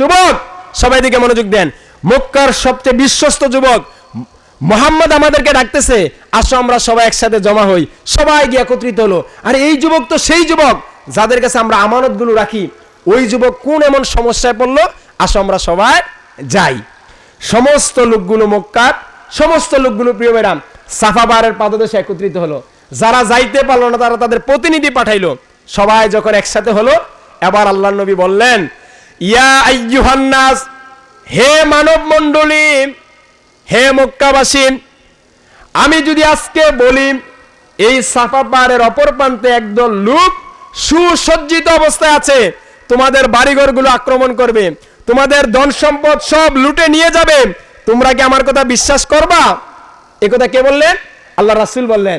যুবক, সবাই দিকে মনোযোগ দেন। মক্কার সবচেয়ে বিশ্বস্ত যুবক মোহাম্মদ আমাদেরকে ডাকতেছে, আসো আমরা সবাই একসাথে জমা হই। সবাই গিয়ে একত্রিত হলো। আর এই যুবক তো সেই যুবক যাদের কাছে আমরা আমানতগুলো রাখি। ওই যুবক কোন এমন সমস্যায় পড়ল? আসো আমরা সবাই যাই। সমস্ত লোকগুলো মক্কার, সমস্ত লোকগুলো প্রিয় ম্যাডাম সাফাবারের পাদদেশে একত্রিত হলো। যারা যাইতে পারল না, তারা তাদের প্রতিনিধি পাঠাইলো। সবাই যখন একসাথে হলো, এবার আল্লাহ নবী বললেন ইয়া আইয়ুহান্নাস, হে মানব মণ্ডলী হে মক্কাবাসী, আমি যদি আজকে বলি, এই সাফা পাহাড়ের অপর প্রান্তে একদল লোক সুসজ্জিত অবস্থায় আছে, তোমাদের বাড়িঘরগুলো আক্রমণ করবে, তোমাদের ধন সম্পদ সব লুটে নিয়ে যাবে, তোমরা কি আমার কথা বিশ্বাস করবা? এ কথা কে বললেন? আল্লাহ রাসুল বললেন।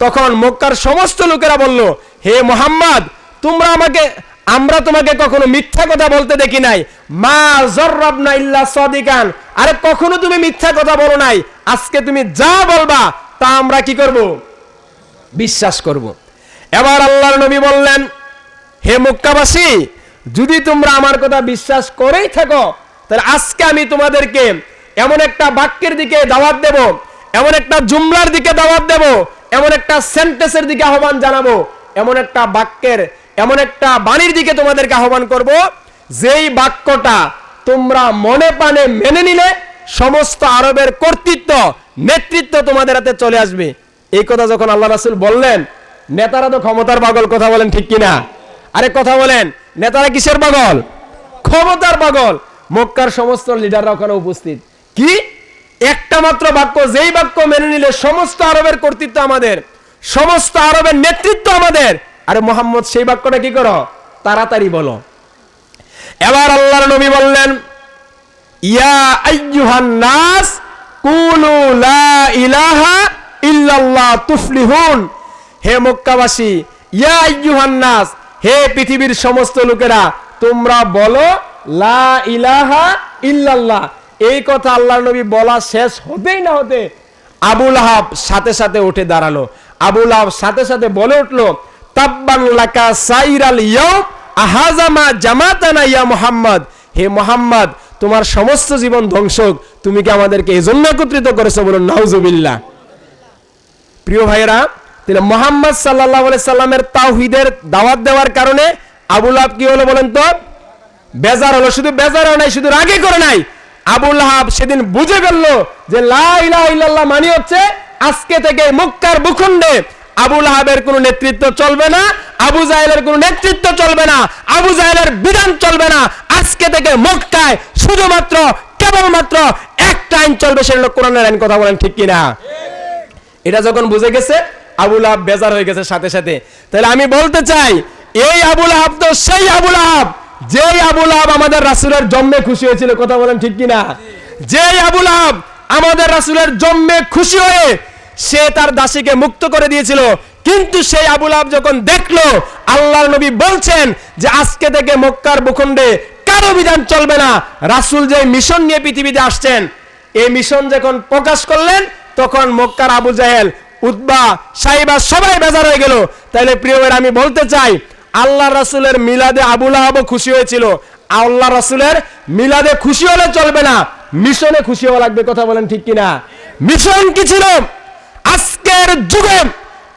তখন মক্কার সমস্ত লোকেরা বলল, হে মোহাম্মদ, তোমরা আমাকে আমরা তোমাকে কখনো মিথ্যা কথা বলতে দেখি নাই। মা জর্রাবনা ইল্লা সাদিকান। আরে কখনো তুমি মিথ্যা কথা বলো নাই। আজকে তুমি যা বলবা, তা আমরা কি করব? বিশ্বাস করব। এবার আল্লাহর নবী বললেন, হে মক্কাবাসী, যদি তোমরা আমার কথা বিশ্বাস করেই থাকো, তাহলে আজকে আমি তোমাদেরকে এমন একটা বাক্যের দিকে দাওয়াত দেব, এমন একটা জুমলার দিকে দাওয়াত দেব, এমন একটা সেন্টেন্সের দিকে আহ্বান জানাব, এমন একটা বাক্যের এমন একটা বাণীর দিকে তোমাদেরকে আহ্বান করব। যেই বাক্যটা তোমরা মনে প্রাণে মেনে নিলে সমস্ত আরবের কর্তৃত্ব, নেতৃত্ব তোমাদের হাতে চলে আসবে। এই কথা যখন আল্লাহ রাসুল বললেন, নেতারা তো ক্ষমতার পাগল, কথা বলেন ঠিক কিনা? আরে কথা বলেন, নেতারা কিসের পাগল? ক্ষমতার পাগল। মক্কার সমস্ত লিডাররা ওখানে উপস্থিত। কি? একটা মাত্র বাক্য, যেই বাক্য মেনে নিলে সমস্ত আরবের কর্তৃত্ব আমাদের, সমস্ত আরবের নেতৃত্ব আমাদের আরে মোহাম্মদ, সেই বাক্যটা কি করো? তাড়াতাড়ি বলো। এবার আল্লাহর নবী বললেন হে মক্কাবাসী, ইয়া আইয়ুহান হে পৃথিবীর সমস্ত লোকেরা, তোমরা বলো, লা ইলাহা ইল্লাল্লাহ। এই কথা আল্লাহর নবী বলা শেষ হতেই না হতে আবুল আহাব সাথে সাথে উঠে দাঁড়াল। আবুল আহাব সাথে সাথে বলে উঠল তাব্বান লাকা সাইরাল ইয়াউম আহাজামা জামাতানা ইয়া মুহাম্মদ। হে মোহাম্মদ, তোমার সমস্ত জীবন ধ্বংস তুমি কি আমাদেরকে এজন্য একত্রিত করেছ বলুন, নাউজুবিল্লাহ। প্রিয় ভাইয়েরা তাহলে মোহাম্মদ সাল্লাহ সাল্লামের তাওহিদের দাওয়াত দেওয়ার কারণে আবুল আহাব কি হলো বলেন তো? বেজার হলো, শুধু বেজার নাই, শুধু রাগে করে নাই। আবুল আহাব সেদিন বুঝে ফেলল যে লা ইলাহা ইল্লাল্লাহ মানে হচ্ছে আজকে থেকে মক্কার ভূখণ্ডে আবুল আহাবের কোনো নেতৃত্ব চলবে না, আবু জাহেলের কোনো নেতৃত্ব চলবে না, আবু জাহেলের বিধান চলবে না। আজকে থেকে মক্কায় শুধুমাত্র, কেবলমাত্র একটা আইন চলবে, সেটা কোরআনের আইন, কথা বলেন ঠিক কিনা? এটা যখন বুঝে গেছে আবুল আহাব বেজার হয়ে গেছে সাথে সাথে। তাহলে আমি বলতে চাই, এই আবুল আহাব তো সেই আবুল আহাব যেই আবুল আহাব আমাদের রাসূলের জন্মে খুশি হয়েছিল, কথা বলেন ঠিক কিনা? যেই আবুল আহাব আমাদের রাসূলের জন্মে খুশি হয়ে সে তার দাসীকে মুক্ত করে দিয়েছিল। কিন্তু সেই আবুল আহাব যখন দেখল, আল্লাহর নবী বলছেন যে আজকে থেকে মক্কার ভূখণ্ডে কারও বিধান চলবে না। রাসূল যে মিশন নিয়ে পৃথিবীতে আসছেন, এই মিশন যখন প্রকাশ করলেন, তখন মক্কার আবু জাহেল উদ্বা সাইবা সবাই বেজার হয়ে গেল। তাহলে প্রিয় আমি বলতে চাই, আল্লাহ রাসুলের মিলাদে আবুল আহাবও খুশি হয়েছিল। আল্লাহ রাসূলের মিলাদে খুশি হলে চলবে না, মিশনে খুশি হওয়া লাগবে, কথা বলেন ঠিক কিনা? মিশন কি ছিল? আজকের যুগে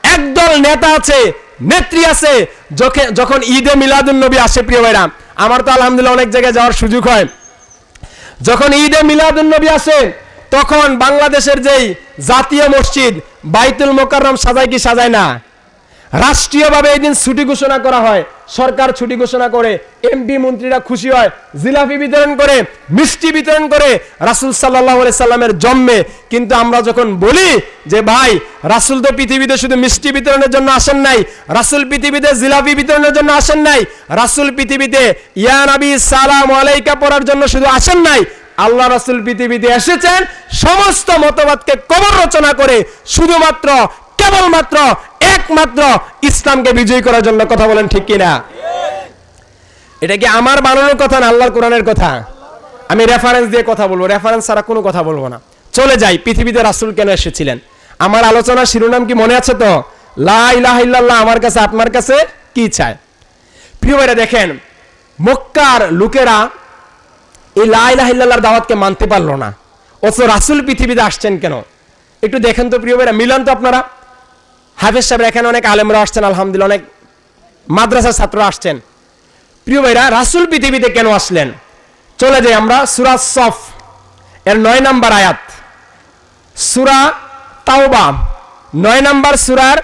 একদল নেতা আছে, নেত্রী আছে যখন- ঈদে মিলাদুল নবী আসে প্রিয় ভাইরা। আমার তো আলহামদুলিল্লাহ অনেক জায়গায় যাওয়ার সুযোগ হয়। যখন ঈদে মিলাদুল নবী আসে, তখন বাংলাদেশের যেই জাতীয় মসজিদ, বাইতুল মোকাররম সাজায় কি সাজায় না? রাষ্ট্রীয়ভাবে এই দিন ছুটি ঘোষণা করা হয়। সরকার ছুটি ঘোষণা করে এমপি মন্ত্রীরা খুশি হয়, জিলাপি বিতরণ করে, মিষ্টি বিতরণ করে রাসুল সাল্লাহ সাল্লামের জন্মে। কিন্তু আমরা যখন বলি যে, ভাই, রাসুল তো পৃথিবীতে শুধু মিষ্টি বিতরণের জন্য আসেন নাই, রাসুল পৃথিবীতে জিলাপি বিতরণের জন্য আসেন নাই, রাসুল পৃথিবীতে ইয়া নবী সালাম আলাইকা পড়ার জন্য শুধু আসেন নাই, আল্লাহ রাসুল পৃথিবীতে এসেছেন, সমস্ত মতবাদকে কবর রচনা করে শুধুমাত্র কেবলমাত্র একমাত্র ইসলামকে বিজয়ী করার জন্য কথা বলেন ঠিক কিনা? এটা কি আমার বানানোর কথা না আল্লাহর কোরআনের কথা? আমি রেফারেন্স দিয়ে কথা বলব রেফারেন্স ছাড়া কোনো কথা বলব না। চলে যাই, পৃথিবীতে রাসুল কেন এসেছিলেন? আমার আলোচনার শিরোনাম কি মনে আছে তো? লা ইলাহা ইল্লাল্লাহ, আমার কাছে, আপনার কাছে কি চায় প্রিয় ভাইরা, দেখেন, মক্কার লোকেরা এই লাইলাহিল্লাহর দাওয়াতকে মানতে পারল না। অথচ রাসুল পৃথিবীতে আসছেন কেন? একটু দেখেন তো প্রিয় ভাইরা, মিলান তো আপনারা। হাফেজ সাহেব, এখানে অনেক আলেমরা আসছেন, আলহামদুলিল্লাহ, অনেক মাদ্রাসার ছাত্র আসছেন। প্রিয় ভাইরা, রাসুল পৃথিবীতে কেন আসলেন? চলে যাই আমরা সুরা সফ, এর নয় নাম্বার আয়াত। সুরা তাওবা, নয় নাম্বার সুরার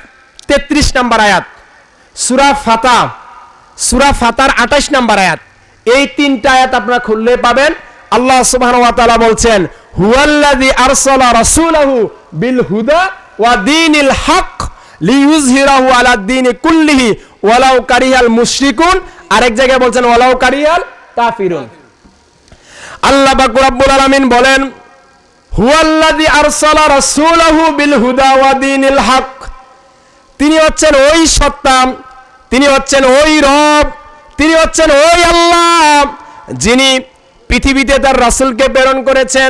তেত্রিশ নাম্বার আয়াত। সুরা ফাতা, সুরা ফাতার আঠাশ নাম্বার আয়াত। এই তিনটা আয়াত আপনারা খুললে পাবেন। আল্লাহ সুবহানাহু ওয়া তাআলা বলছেন, হুয়াল্লাযী আরসালা রাসূলাহু বিল হুদা ওয়া দীনিল হক লিইয়ুযহিরাহু আলা দ্বীনি কুল্লিহি ওয়ালাউ কারিহাল মুশরিকুন। আরেক জায়গায় বলছেন ওয়ালাউ কারিহাল কাফিরুন। আল্লাহ পাক রব্বুল আলামিন বলেন, হুয়াল্লাযী আরসালা রাসূলাহু বিল হুদা ওয়া দীনিল হক। তিনি হচ্ছেন ওই সত্তা, তিনি হচ্ছেন ওই রব, তিনি হচ্ছেন ওই আল্লাহ, যিনি পৃথিবীতে তার রাসূলকে প্রেরণ করেছেন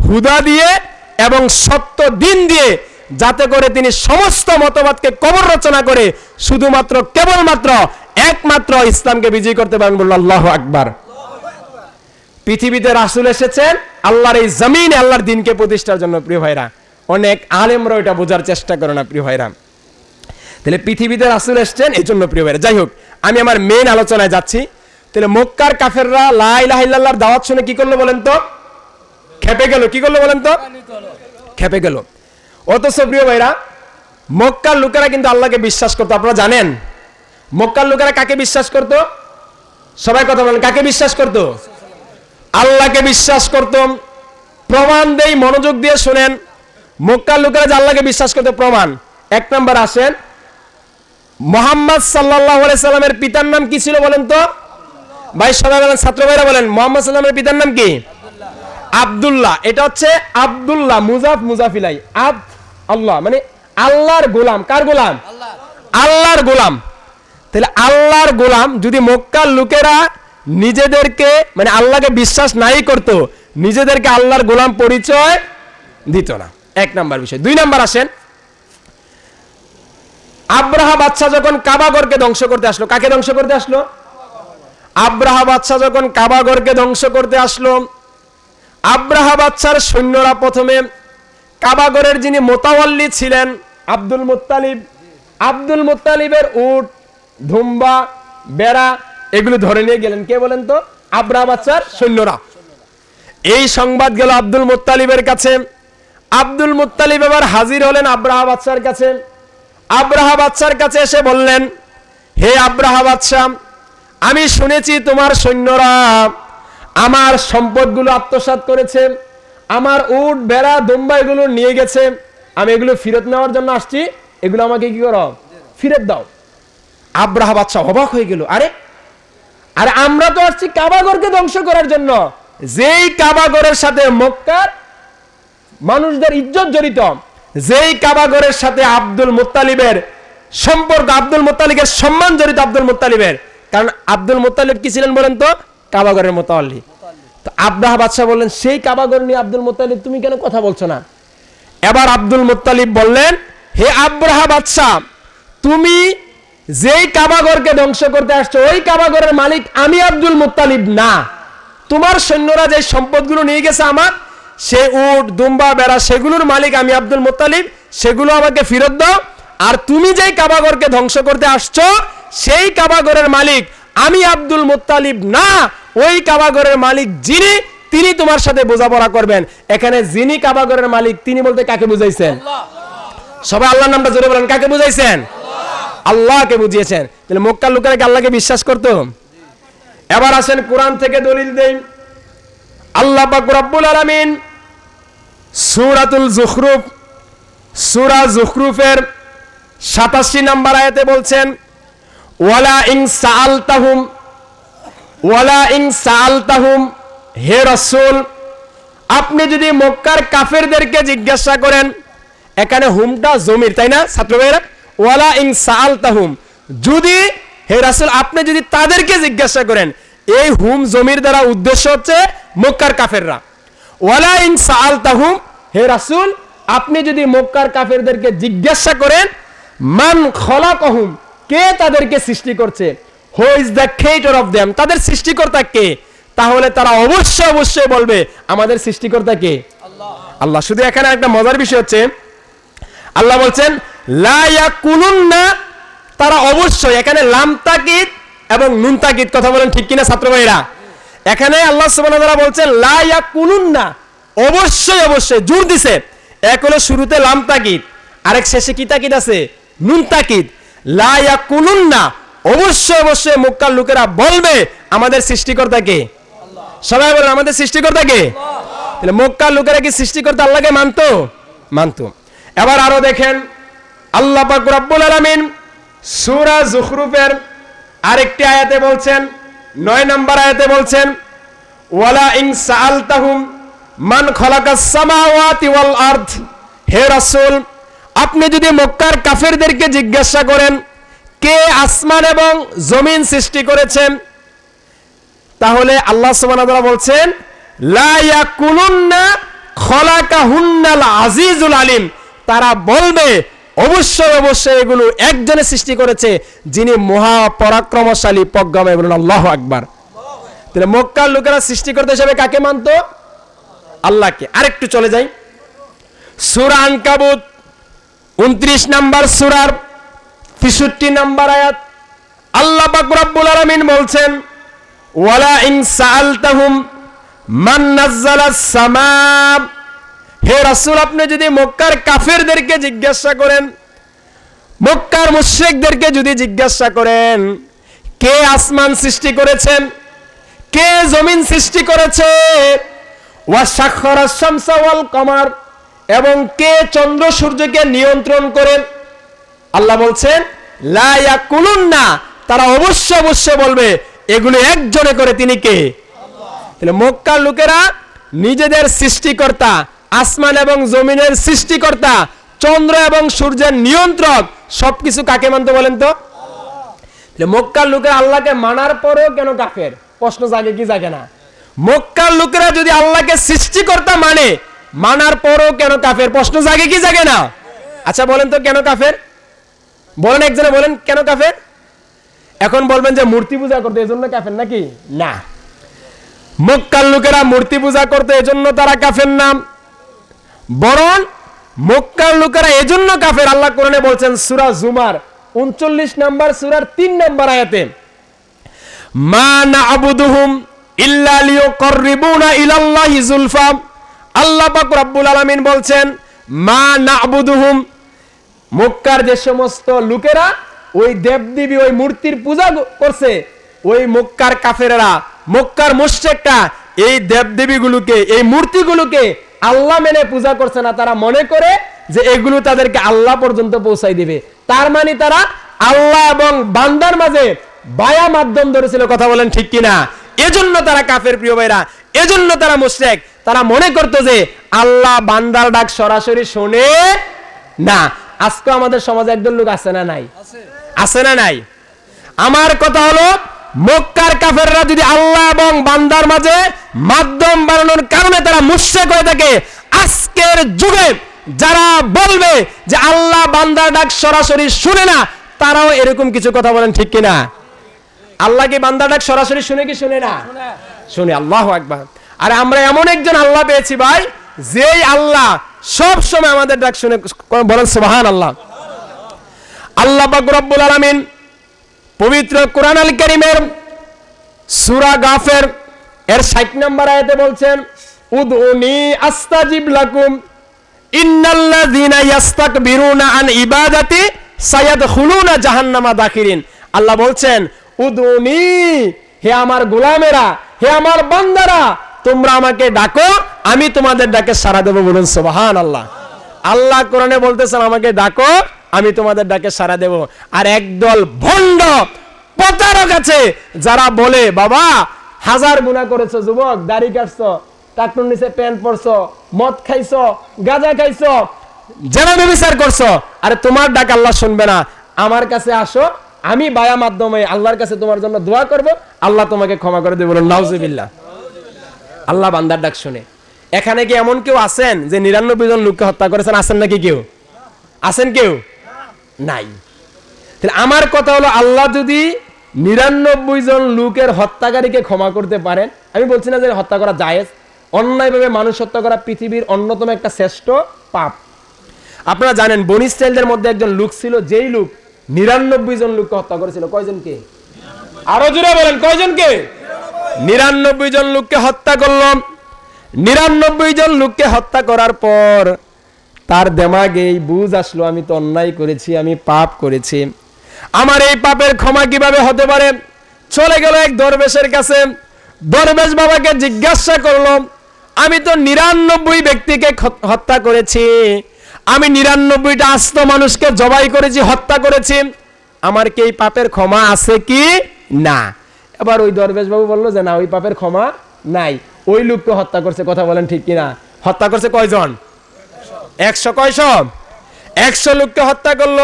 হুদা দিয়ে এবং সত্য দিন দিয়ে যাতে করে তিনি সমস্ত মতবাদকে কবর রচনা করে শুধুমাত্র কেবলমাত্র একমাত্র ইসলামকে বিজয়ী করতে পারেন বলল আল্লাহ আকবার। পৃথিবীতে রাসুল এসেছেন, আল্লাহর এই জমিনে আল্লাহর দিনকে প্রতিষ্ঠার জন্য প্রিয় ভাইরা। অনেক আলেমরা এটা বোঝার চেষ্টা করে না প্রিয় ভাইরা। তাহলে পৃথিবীতে রাসুল এসছেন, এই জন্য প্রিয় ভাইরা। যাই হোক, আমি আমার মেন আলোচনায় যাচ্ছি। তাহলে মক্কার কাফেররা লাই লাইলাহিল্লাহর দাওয়াত শুনে কি করল বলেন তো? খেপে গেল, কি করল বলেন তো? খেপে গেল। অথচ প্রিয় ভাইরা, মক্কার লোকেরা কিন্তু আল্লাহকে বিশ্বাস করতো। আপনারা জানেন, মক্কার লোকেরা কাকে বিশ্বাস করতো? সবাই কথা বলেন, কাকে বিশ্বাস করতো? আল্লাহকে বিশ্বাস করতাম প্রমাণ দেই, মনোযোগ দিয়ে শুনেন। মক্কার লোকেরা যে আল্লাহকে বিশ্বাস করতে, প্রমাণ। এক নম্বর আসেন, মোহাম্মদ সাল্লাহ সাল্লামের পিতার নাম কি ছিল বলেন তো? ভাই, সবাই বলেন, ছাত্র ভাইরা বলেন, মোহাম্মদ সাল্লামের পিতার নাম কি? আব্দুল্লাহ। এটা হচ্ছে আব্দুল্লাহ, মুজাফ মুজাফিলাই। আব আল্লাহ মানে আল্লাহর গোলাম, কার গোলাম? আল্লাহর গোলাম। তাহলে আল্লাহর গোলাম যদি মক্কার লোকেরা নিজেদেরকে মানে আল্লাহকে বিশ্বাস নাই করতো, নিজেদেরকে আল্লাহর গোলাম পরিচয় দিত না। এক নাম্বার বিষয়। দুই নাম্বার আসেন। আব্রাহা বাচ্চা যখন কাবাগরকে ধ্বংস করতে আসলো, কাকে ধ্বংস করতে আসলো? আব্রাহা বাচ্চা যখন কাবাগরকে ধ্বংস করতে আসলো আব্রাহা সৈন্যরা প্রথমে কাবাগরের যিনি মোতাওয়াল্লি ছিলেন, আব্দুল মুত্তালিব, আব্দুল মুত্তালিবের উট, ধুম্বা, বেড়া, এগুলো ধরে নিয়ে গেলেন। কে বলেন তো? আব্রাহা বাচ্চার সৈন্যরা। এই সংবাদ গেল আব্দুল মুত্তালিবের কাছে। আব্দুল মুত্তালিব এবার হাজির হলেন আব্রাহা বাচ্চার কাছে। আব্রাহা বাচ্চার কাছে এসে বললেন, হে আব্রাহা বাচ্চা আমি শুনেছি তোমার সৈন্যরা আমার সম্পদগুলো আত্মসাৎ করেছে। আমার উট, বেড়া দুম্বা এগুলো নিয়ে গেছে। আমি এগুলো ফেরত নেওয়ার জন্য আসছি। এগুলো আমাকে কি করো? ফিরত দাও। আব্রাহা বাচ্চা অবাক হয়ে গেল। আরে, আর আমরা তো আসছি কাবাগরকে ধ্বংস করার জন্য। যেই কাবাগরের সাথে মক্কার মানুষদের ইজ্জত জড়িত, যেই কাবাগরের সাথে আব্দুল মুত্তালিবের সম্পর্ক, আব্দুল মুত্তালিবের সম্মান জড়িত আব্দুল মুত্তালিবের। কারণ আব্দুল মুত্তালিব কি ছিলেন বলেন তো? কাবাগরের মোতাল্লি আব্রাহা বাদশাহ বললেন, সেই কাবাগর নিয়ে আব্দুল মুত্তালিব তুমি কেন কথা বলছো না? এবার আব্দুল মুত্তালিব বললেন, হে আব্রাহা বাদশাহ, তুমি যেই কাবাগরকে ধ্বংস করতে আসছো, ওই কাবাগরের মালিক আমি আব্দুল মুত্তালিব না। তোমার সৈন্যরা যে সম্পদগুলো নিয়ে গেছে আমার, সে উট, দুম্বা, বেড়া, সেগুলোর মালিক আমি আব্দুল মুত্তালিব, সেগুলো আমাকে ফেরত দাও। আর তুমি যেই কাবাগরকে ধ্বংস করতে আসছো, সেই কাবাগরের মালিক আমি আব্দুল মুত্তালিব না, ওই কাবাগরের মালিক যিনি, তিনি তোমার সাথে বোঝাপড়া করবেন। এখানে যিনি কাবাগরের মালিক, তিনি বলতে কাকে বুঝাইছেন? সবাই আল্লাহর নামটা জোরে বলেন, কাকে বুঝাইছেন? আল্লাহকে বুঝিয়েছেন। তাহলে মক্কার লোকেরা কি আল্লাহকে বিশ্বাস করতো? এবার আসেন কোরআন থেকে দলিল দেই। আল্লাহ পাক রব্বুল আলামিন সূরাতুল জুখরুফ, সূরা জুখরুফের 87 নম্বর আয়াতে বলছেন ওয়ালা ওয়ালা হে রাসূল, আপনি যদি মক্কার কাফেরদেরকে জিজ্ঞাসা করেন, এখানে হুমটা জমির, তাই না, ছাত্র ভাইরা ওয়ালা ইন সাআলতাহুম, যদি, হে রাসূল, আপনি যদি তাদেরকে জিজ্ঞাসা করেন, এই হুম জমির দ্বারা উদ্দেশ্য হচ্ছে মক্কার কাফেররা। ওয়ালা ইন সাআলতাহুম, হে রাসূল, আপনি যদি মক্কার কাফেরদেরকে জিজ্ঞাসা করেন, মান খলা খলাকহুম কে তাদেরকে সৃষ্টি করছে? Who is the creator of them তাদের সৃষ্টিকর্তা কে? তাহলে তারা অবশ্যই অবশ্যই বলবে আমাদের সৃষ্টিকর্তা কে? আল্লাহ। শুধু এখানে একটা মজার বিষয় হচ্ছে আল্লাহ বলছেন লা ইয়াকুলুন্না তারা অবশ্যই এখানে লাম তাকিদ এবং নুন তাকিদ কথা বলেন ঠিক কিনা ছাত্র ভাইরা এখানে আল্লাহ সুবহানাহু ওয়া তাআলা বলছেন লা ইয়াকুলুন্না অবশ্যই অবশ্যই জোর দিছে। এক হলো শুরুতে লাম তাকিদ আরেক শেষে কি তাকিদ আছে? নুন তাকিদ। লা ইয়াকুলুন্না। অবশ্যই অবশ্যই মক্কার লোকেরা বলবে আমাদের সৃষ্টিকর্তা কে? সবাই বলেন, আমাদের সৃষ্টিকর্তা কে? তাহলে মক্কার লোকেরা কি সৃষ্টিকর্তা আল্লাহকে মানতো? মানতো। এবার আরও দেখেন, আল্লাহ পাক রব্বুল আলামিন সূরা জুখরুফের আরেকটি আয়াতে বলছেন, নয় নম্বর আয়াতে বলছেন, ওয়ালা ইন সাআলতাহুম মান খলাকাস সামাওয়াতি ওয়াল আরদ হে রাসূল আপনি যদি মক্কার কাফেরদেরকে জিজ্ঞাসা করেন, কে আসমান এবং জমিন সৃষ্টি করেছেন, তাহলে আল্লাহ তাআলা বলছেন আজিজুল আলিম। তারা বলবে, অবশ্যই অবশ্যই এগুলো একজনে সৃষ্টি করেছে, যিনি মহা পরাক্রমশালী প্রজ্ঞাময় বলুন আল্লাহ আকবার। তাহলে মক্কার লোকেরা সৃষ্টিকর্তা হিসেবে কাকে মানতো? আল্লাহকে। আরেকটু চলে যাই। সূরা আনকাবুত। উনত্রিশ নাম্বার সুরার তেষট্টি নাম্বার আয়াত। আল্লাহ পাক রব্বুল আলামিন বলছেন, ওয়ালা ইন সাআলতাহুম মান নাযালাস সামা হে রাসূল, আপনি যদি মক্কার কাফেরদেরকে জিজ্ঞাসা করেন, মক্কার মুশরিকদেরকে যদি জিজ্ঞাসা করেন, কে আসমান সৃষ্টি করেছেন, কে জমিন সৃষ্টি করেছে, ওয়া সাখরা শামসা ওয়াল কমার। এবং কে চন্দ্র সূর্যকে নিয়ন্ত্রণ করেন? আল্লাহ বলছেন, লা না তারা অবশ্য অবশ্য বলবে, এগুলো একজনে করে তিনি কে? তাহলে মক্কার লোকেরা নিজেদের সৃষ্টিকর্তা, আসমান এবং জমিনের সৃষ্টিকর্তা, চন্দ্র এবং সূর্যের নিয়ন্ত্রক, সবকিছু কাকে মানতে বলেন তো? মক্কার লোকেরা আল্লাহকে মানার পরেও কেন কাফের? প্রশ্ন জাগে কি জাগে না? মক্কার লোকেরা যদি আল্লাহকে সৃষ্টিকর্তা মানে মানার পরও কেন কাফের? প্রশ্ন জাগে কি জাগে না? আচ্ছা বলেন তো কেন কাফের? বলেন একজনে, বলেন কেন কাফের? এখন বলবেন যে মূর্তি পূজা করতে এজন্য কাফের নাকি? না। মক্কার লোকেরা মূর্তি পূজা করতে এজন্য তারা কাফের নাম। বরং মক্কার লোকেরা এজন্য কাফের। আল্লাহ কোরআনে বলছেন, সূরা জুমার উনচল্লিশ নাম্বার, সূরার তিন নাম্বার আয়াতে, মা না'বুদুহুম ইল্লা লিয়ুকাররিবুনা ইলাল্লাহি যুলফা আল্লাহ পাক রব্বুল আলামিন বলছেন, মা না'বুদুহুম মক্কার যে সমস্ত লোকেরা ওই দেবদেবী, ওই মূর্তির পূজা করছে, ওই মক্কার কাফেরেরা, মক্কার মুশরিকরা এই দেবদেবীগুলোকে, এই মূর্তিগুলোকে আল্লাহ মেনে পূজা করছে না। তারা মনে করে যে এগুলো তাদেরকে আল্লাহ পর্যন্ত পৌঁছাই দিবে। তার মানে তারা আল্লাহ এবং বান্দার মাঝে বায়া মাধ্যম ধরেছিল। কথা বলেন ঠিক কিনা? এজন্য তারা কাফের প্রিয় ভাইরা, এজন্য তারা মুশরিক। তারা মনে করতো যে আল্লাহ বান্দার ডাক সরাসরি শোনে না। আজকে আমাদের সমাজে একজন লোক আছে না নাই? আছে। না নাই? আমার কথা হলো মক্কার কাফেররা যদি আল্লাহ এবং বান্দার মাঝে মাধ্যম বানানোর কারণে তারা মুশরিক হয়ে থাকে আজকের যুগে যারা বলবে যে আল্লাহ বান্দার ডাক সরাসরি শুনে না তারাও এরকম কিছু কথা বলেন ঠিক কিনা? আল্লাহ কি বান্দার ডাক সরাসরি শুনে কি শুনে না? শুনে। আল্লাহ একবার আর আমরা এমন একজন আল্লাহ পেয়েছি ভাই, যেই আল্লাহ সব সময় আমাদের ডাক শুনে বলেন সুবহান আল্লাহ আল্লাহ পাক রব্বুল আলামিন পবিত্র কোরআন আল কারীমের সূরা গাফের এর 60 নম্বর আয়াতে বলছেন, উদউনি আস্তাজিব লাকুম, ইন্নাল্লাযীনা ইয়াস্তাকবিরুনা আন ইবাদাতি সায়াদখুলুনা জাহান্নামা দাখিরিন। আল্লাহ বলছেন, উদউনি, হে আমার গোলামেরা, হে আমার বান্দারা তোমরা আমাকে ডাকো, আমি তোমাদের ডাকে সাড়া দেবো বলুন সুবহান আল্লাহ আল্লাহ কোরআনে বলতেছেন, আমাকে ডাকো, আমি তোমাদের ডাকে সাড়া দেব। আর একদল ভণ্ড প্রতারক আছে, যারা বলে, বাবা, হাজার গুণা করেছ যুবক, দাড়ি কাটছো টাকটুর নিচে প্যান্ট পরছো, মদ খাইছো, গাঁজা খাইছো জেনাবে বিচার করছ, আরে তোমার ডাক আল্লাহ শুনবে না। আমার কাছে আসো, আমি বায়া মাধ্যমে আল্লাহর কাছে তোমার জন্য দোয়া করব, আল্লাহ তোমাকে ক্ষমা করে দেবে বলুন, নাউজুবিল্লাহ। আল্লাহ বান্দার ডাক শুনে। এখানে কি এমন কেউ আছেন যে নিরানব্বই জন লোককে হত্যা করেছেন? আছেন নাকি কেউ? আছেন কেউ? নাই। তাহলে আমার কথা হলো, আল্লাহ যদি নিরানব্বই জন লোকের হত্যাকারীকে ক্ষমা করতে পারেন, আমি বলছি না যে হত্যা করা জায়েজ, অন্যায়ভাবে মানুষ হত্যা করা পৃথিবীর অন্যতম একটা শ্রেষ্ঠ পাপ। আপনারা জানেন, বনি ইসরায়েলদের মধ্যে একজন লোক ছিল, যেই লোক নিরানব্বই জন লোককে হত্যা করেছিল। কয়জনকে আরও জুড়ে বলেন কয়জনকে নিরানব্বই জন লোককে হত্যা করলাম। নিরানব্বই জন লোককে হত্যা করার পর তার দেমাগে এই বুঝ আসলো, আমি তো অন্যায় করেছি, আমি পাপ করেছি। আমার এই পাপের ক্ষমা কীভাবে হতে পারে? চলে গেল এক দরবেশের কাছে। দরবেশ বাবাকে জিজ্ঞাসা করল, আমি তো নিরানব্বই ব্যক্তিকে হত্যা করেছি। আমি নিরানব্বইটা আস্ত মানুষকে জবাই করেছি, হত্যা করেছি। আমার কি এই পাপের ক্ষমা আছে কি? না। এবার ওই দরবেশ বাবু বলল যে, না, ওই পাপের ক্ষমা নাই। ওই লোককে হত্যা করছে, কথা বলেন ঠিক কিনা? হত্যা করছে কয়জন? একশো কয়শ? একশো লোককে হত্যা করল।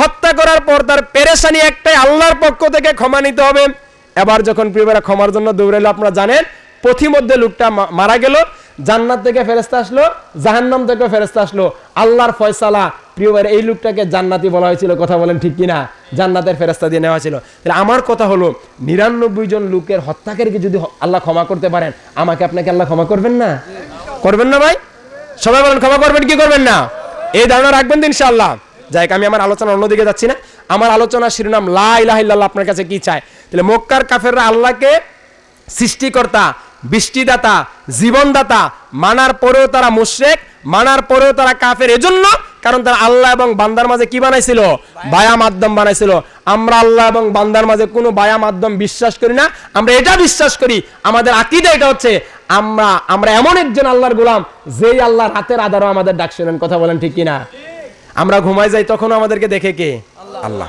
হত্যা করার পর তার পেরেশানি একটাই, আল্লাহর পক্ষ থেকে ক্ষমা নিতে হবে। এবার যখন প্রিয়রা ক্ষমার জন্য দৌড়াইলো, আপনারা জানেন পথিমধ্যে লোকটা মারা গেল, জান্নাত থেকে ফেরেস্তা আসলো, জাহান্নাম থেকে ফেরেস্তা আসলো। আল্লাহর ফয়সালা প্রিয়বার এই লোকটাকে জান্নাতি বলা হয়েছিল, কথা বলেন ঠিক কিনা? জান্নাতের ফেরেস্তা দিয়ে নেওয়া ছিল তাহলে আমার কথা হলো, নিরানব্বই জন লোকের হত্যাকারীকে যদি আল্লাহ ক্ষমা করতে পারেন, আমাকে আপনাকে আল্লাহ ক্ষমা করবেন না? করবেন না ভাই? সবাই বলেন, ক্ষমা করবেন কি করবেন না? এই ধারণা রাখবেন ইনশাআল্লাহ। যাই আমি আমার আলোচনা অন্যদিকে যাচ্ছি না। আমার আলোচনা শিরোনাম, লা ইলাহা ইল্লাল্লাহ আপনার কাছে কি চায়? তাহলে মক্কার কাফেররা আল্লাহকে সৃষ্টিকর্তা বৃষ্টিদাতা, জীবনদাতা, মানার পরেও তারা মুশরেক, মানার পরেও তারা কাফের। এজন্য কারণ তারা আল্লাহ এবং বান্দার মাঝে কি বানাইছিল? বায়া মাধ্যম বানাইছিল। আমরা আল্লাহ এবং বান্দার মাঝে কোনো বায়া মাধ্যম বিশ্বাস করি না। আমরা এটা বিশ্বাস করি, আমাদের আকিদা এটা হচ্ছে, আমরা আমরা এমন একজন আল্লাহর গোলাম, যেই আল্লাহর হাতের আধারও আমাদের ডাক কথা বলেন ঠিক কিনা? আমরা ঘুমাই যাই তখন আমাদেরকে দেখে কে? আল্লাহ।